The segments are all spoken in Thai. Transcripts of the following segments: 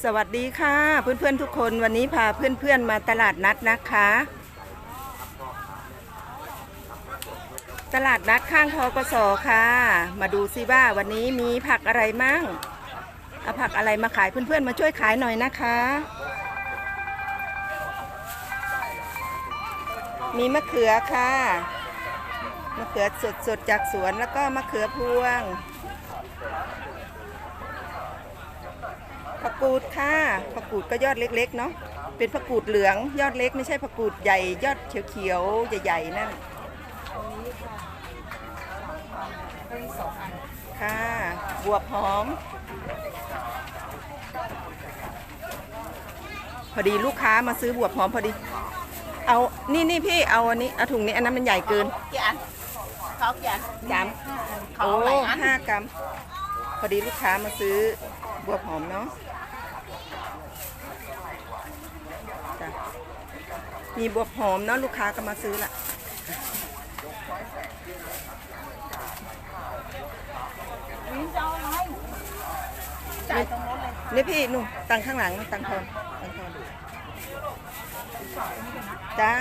สวัสดีค่ะเพื่อนๆทุกคนวันนี้พาเพื่อนๆมาตลาดนัดนะคะ ตลาดนัดข้างทกสค่ะ มาดูซิว่าวันนี้มีผักอะไรมั่งเอาผักอะไรมาขายเพื่อนๆมาช่วยขายหน่อยนะคะ มีมะเขือค่ะมะเขือสดๆจากสวนแล้วก็มะเขือพวง ผักกูดค่ะผักกูดก็ยอดเล็กๆเนาะเป็นผักกูดเหลืองยอดเล็กไม่ใช่ผักกูดใหญ่ยอดเขียวๆใหญ่ๆนั่นค่ะบวบหอม พอดีลูกค้ามาซื้อบวบหอมพอดี เอานี่นี่พี่เอาอันนี้เอาถุงนี้อันนั้นมันใหญ่เกินกี่อันเขากี่อันสามเขาโอ้หลายอันห้ากรัมพอดีลูกค้ามาซื้อบวบหอมเนาะจ้ะ มีบวบหอมเนาะลูกค้าก็มาซื้อละนี่จะเอาอะไรจ่ายตรงรถเลยค่ะนี่พี่หนูตังข้างหลังตังทอนตังทอนจ้า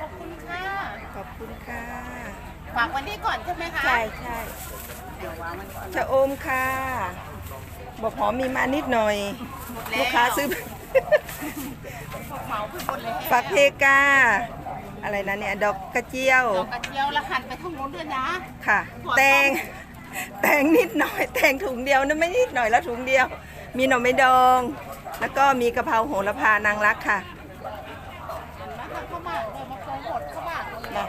ขอบคุณค่ะ ขอบคุณค่ะ ฝากวันนี้ก่อนใช่ไหมคะใช่ใช่เดี๋ยววางมันก่อนชะอมค่ะบวบหอมมีมานิดหน่อย หมดแล้วลูกค้าซื้อ เหมาขึ้นหมดเลยฝักเพกา อะไรนะเนี่ย ดอกกระเจียว ดอกกระเจียวแล้วหั่นไปทางโน้นด้วยนะ ค่ะถั่วต้มแตง แตงนิดหน่อย แตงถุงเดียวนะไม่นิดหน่อยแล้วถุงเดียว มีหน่อไม้ดอง แล้วก็มีกะเพราโหระพานางรักค่ะ เห็นไหมคะเข้ามาเลยมาโปรโมทเข้ามาเลย มา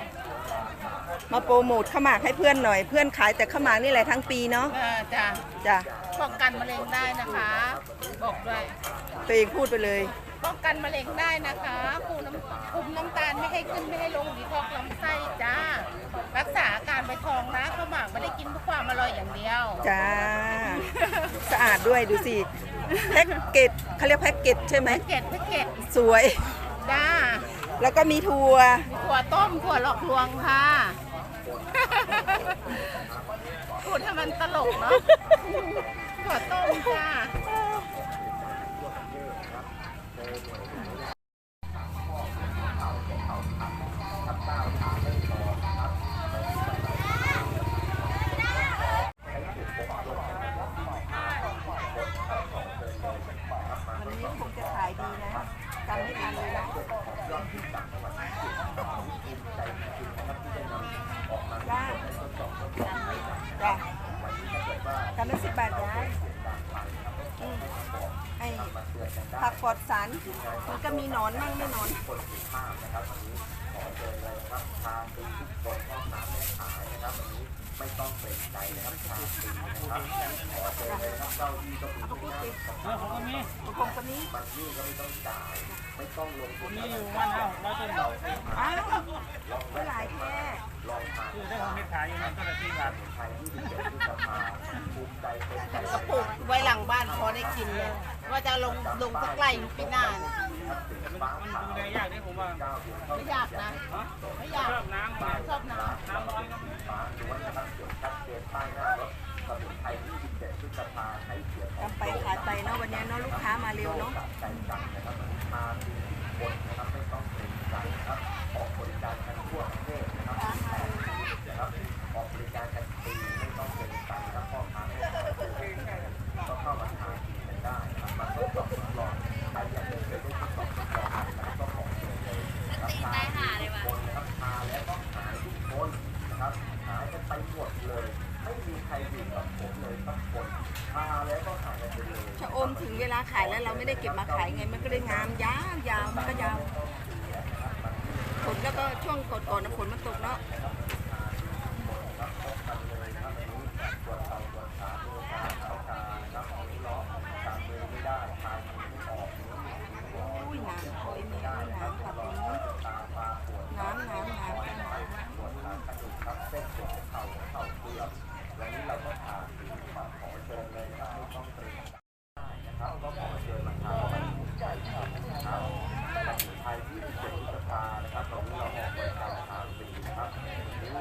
มาโปรโมทข้าวหมากให้เพื่อนหน่อย เพื่อนขายแต่ข้าวหมากนี่แหละทั้งปีเนาะเออจ้ะจ้ะป้องกันมะเร็งได้นะคะ บอกด้วยตัวเองพูดไปเลย ป้องกันมะเร็งได้นะคะคุมน้ำคุมน้ำตาลไม่ให้ขึ้นไม่ให้ลงดีท็อกซ์ลำไส้จ้า รักษาอาการใบทองนะข้าวหมากไม่ได้กินเพื่อความอร่อยอย่างเดียว จ้า สะอาดด้วยดูสิแพ็กเกจเขาเรียกแพ็กเกจใช่ไหมแพ็กเกจแพ็กเกจสวย จ้าแล้วก็มีถั่วถั่วต้มถั่วหลอกลวงค่ะ พูดให้มันตลกเนาะถั่วต้มจ้าวันนี้คงจะขายดีนะจำไม่ทันเลยนะ จ้าจ้าจำได้สิบบาทย้ายไอ้ผักปลอดสารมันก็มีหนอนมั่งไม่หนอนเออผมก็มีผมก็มีผมมีอยู่วันเท่าร้อยต้นเดียวอ้าวไม่หลายแค่ คือได้ผมไม่ขายอยู่มันก็จะตีบาทกระปุกไว้หลังบ้านพอได้กินเลยว่าจะลงลงสักไร่ปีหน้าเนี่ยมันมันดูแลยากนี่ผมว่าไม่ยากนะไม่ยากชอบน้ำมาชอบน้ำน้ำร้อนก็มีทำไปขายไปเนาะวันนี้เนาะลูกค้ามาเร็วเนาะชะอมถึง เวลาขายแล้วเราไม่ได้เก็บมาขายไง มันก็เลยงามยาวยาวมันก็ยาวฝนแล้วก็ช่วงก่อนๆนะฝนมันตกเนาะอุ้ยน้ำโอ้ยมีด้วยน้ำค่ะตรงนี้น้ำน้ำน้ำน้ำ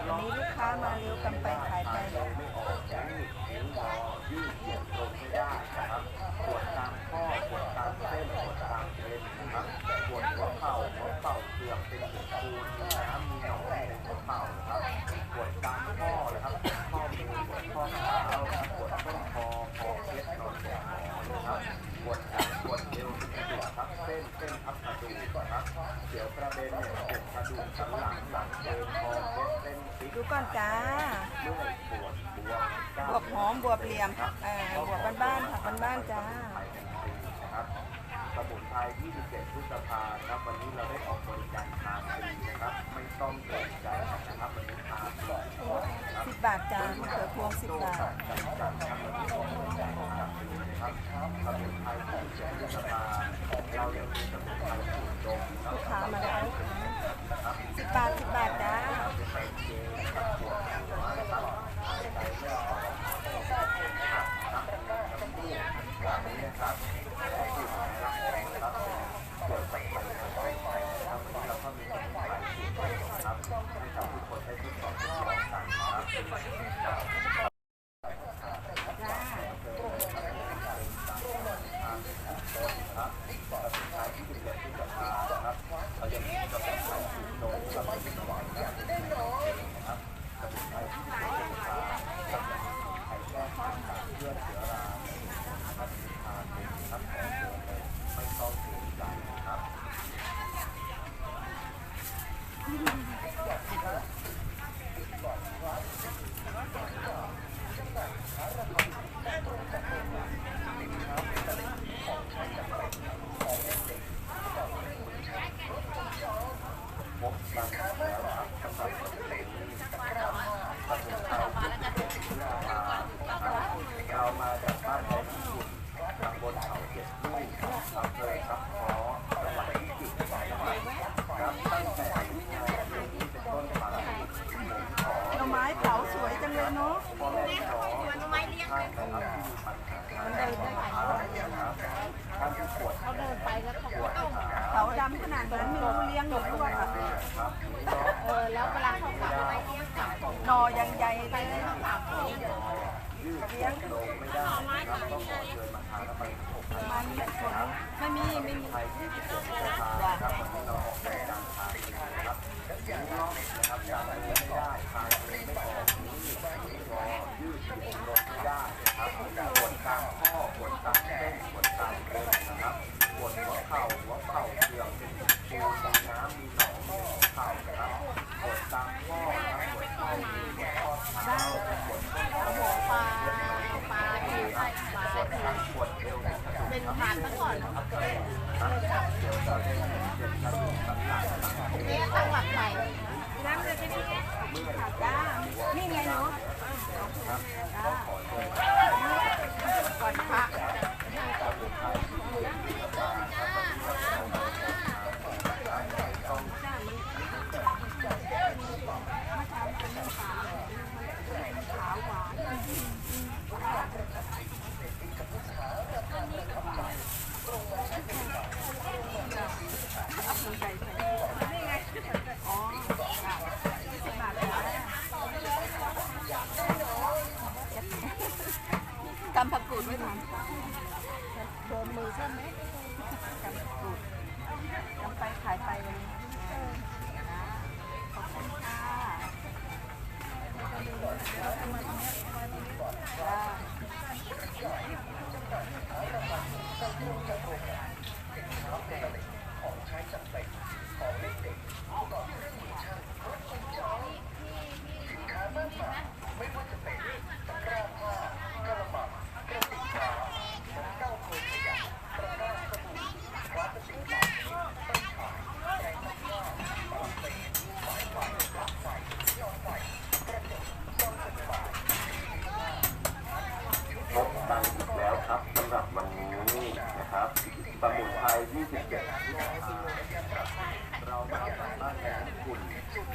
วันนี้ลูกค้ามาเร็วกันไปขาย จ้า บวบหอมบวบ เหลี่ยมเอ่อบวบบ้านๆผักบ้านๆจ้านะครับสมุนไพร27พฤษภาครับวันนี้เราได้ออกบริการทานฟรีนะครับ ไม่ต้องเกรงใจนะครับวันนี้ทานฟรีนะครับสิบบาทจ้ามะเขือพวงสิบบาทจัดจัดครับวันนี้ออกบริการทานฟรีนะครับสมุนไพร27พฤษภาเรายังมีสมุนไพรสูตรดมครับลูกค้ามาแล้วสิบบาทสิบบาทจ้าเรามาจากบ้านไทยญี่ปุ่นตำบลเขาเจ็ดลูกอำเภอทับคอจังหวัดพิจิตรครับตั้งแต่ที่งานเดือนนี้เป็นต้นไปผมขอ หน่อ ไม้เผาสวยจังเลยเนาะ เขาเดินไปแล้วเขาเขาดำขนาดนั้นไม่รู้เลี้ยงหนูด้วยอะครับเออแล้วเวลาเขากลับไปเขากลับนอยังใหญ่เลยยืดลงไม่ได้นะครับต้องเชิญมาทานแล้วไปฝนไม่มีไม่มี ไทยที่เกิดขึ้นนะครับวันนี้เราออกแบบการทานนะครับยืดรอบนะครับการเดินไม่ได้ทานเองไม่ออกนี้นี้รอยืดยืดลงไม่ได้นะครับปวดตามข้อปวดตามเส้นปวดตามเอ็นนะครับปวดหัวเข่าหัวเข่าเสื่อมเป็นปูนมีน้ำมีหนองมีหัวเข่านะครับปวดตามข้อนะครับปวดข้อมือปวดข้อเท้าปวดข้อเท้า หัวปลาปลาที่ใส่ปลา ปวดขาปวดเอวปวดกระดูก เป็นทานซะก่อน ครับเดี๋ยวเราได้เจ็บกระดูกต่างๆต่างๆ นี่ตั้งหลักใหม่ น้ำเลยใช่ไหมจ้า นี่ไงหนูจ้าก่อนพระกำผักกูดไว้ทำโดนมือใช่ไหมกำผักกูดกำไปขายไปวันนี้ขอบคุณค่ะ จ้า พบกันอีกแล้วครับสำหรับวันนี้นะครับสมุนไพร27เรามาจากบ้านแหลมกุ่น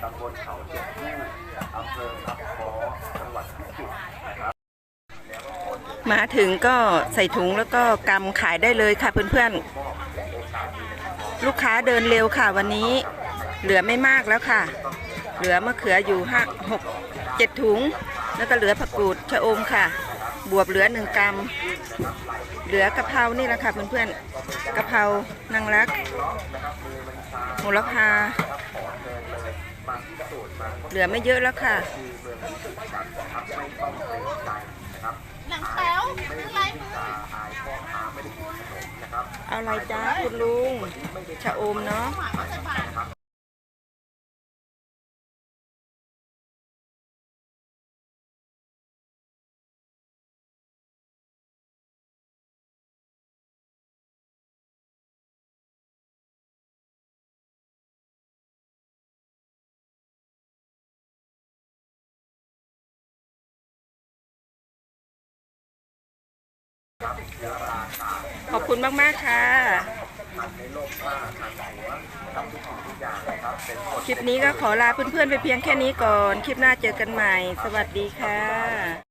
ตำ บลเขาเจ็ดลูกอำเภอทับคอจังหวัดพิจิตรนะครับมาถึงก็ใส่ถุงแล้วก็กำขายได้เลยค่ะเพื่อนๆ ลูกค้าเดินเร็วค่ะวันนี้ เหลือไม่มากแล้วค่ะ เหลือมะเขืออยู่ห้าหกเจ็ดถุง แล้วก็เหลือผักกูดชะอมค่ะ บวบเหลือหนึ่งกรัมเหลือกะเพรานี่แหละค่ะเพื่อนๆกะเพรานางรักโหระพา เหลือไม่เยอะแล้วค่ะหนังแป๊วอะไรมือเอาอะไรจ้าคุณลุงชะอมเนาะ ขอบคุณมากๆค่ะทันในโลกผ้ากค่ะ คลิปนี้ก็ขอลาเพื่อนๆไปเพียงแค่นี้ก่อน คลิปหน้าเจอกันใหม่ สวัสดีค่ะ